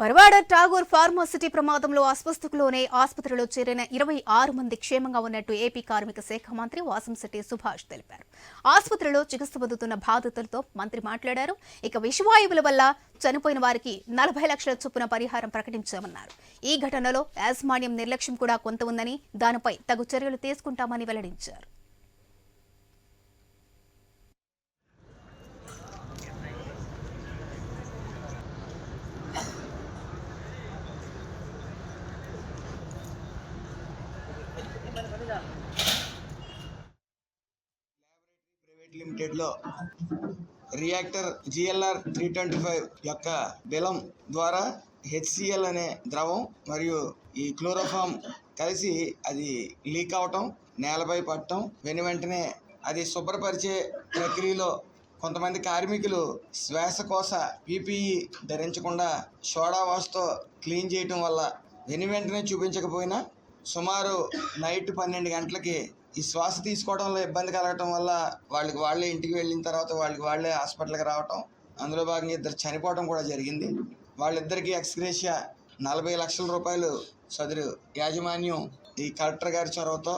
Paravada Tagore pharma city ప్రమాదంలో అస్వస్థకులోనే ఆసుపత్రిలో చేరిన ఇరవై ఆరు మంది క్షేమంగా ఉన్నట్టు ఏపీ కార్మిక శాఖ మంత్రి వాసంశెట్టి సుభాష్ తెలిపారు. ఆసుపత్రిలో చికిత్స పొందుతున్న బాధితులతో మంత్రి మాట్లాడారు. ఇక విషవాయువుల వల్ల చనిపోయిన వారికి నలభై లక్షల చొప్పున పరిహారం ప్రకటించామన్నారు. ఈ ఘటనలో యాజమాన్యం నిర్లక్ష్యం కూడా కొంత ఉందని దానిపై తగు చర్యలు తీసుకుంటామని వెల్లడించారు. Private లిమిటెడ్లో reactor GLR three twenty five యొక్క బిలం ద్వారా హెచ్సిఎల్ అనే ద్రవం మరియు ఈ క్లోరోఫామ్ కలిసి అది లీక్ అవటం నేలపై పడటం వెను వెంటనే అది శుభ్రపరిచే ప్రక్రియలో కొంతమంది కార్మికులు శ్వాసకోశ పీపీఈ ధరించకుండా సోడా వాష్తో క్లీన్ చేయటం వల్ల వెను వెంటనే చూపించకపోయినా సుమారు నైట్ పన్నెండు గంటలకి ఈ శ్వాస తీసుకోవడంలో ఇబ్బంది కలగటం వల్ల వాళ్ళకి వాళ్ళే ఇంటికి వెళ్ళిన తర్వాత వాళ్ళకి వాళ్ళే హాస్పిటల్కి రావటం అందులో భాగంగా ఇద్దరు చనిపోవడం కూడా జరిగింది. వాళ్ళిద్దరికీ ఎక్స్గ్రేషియా నలభై లక్షల రూపాయలు సదురు యాజమాన్యం ఈ కలెక్టర్ గారి చొరవతో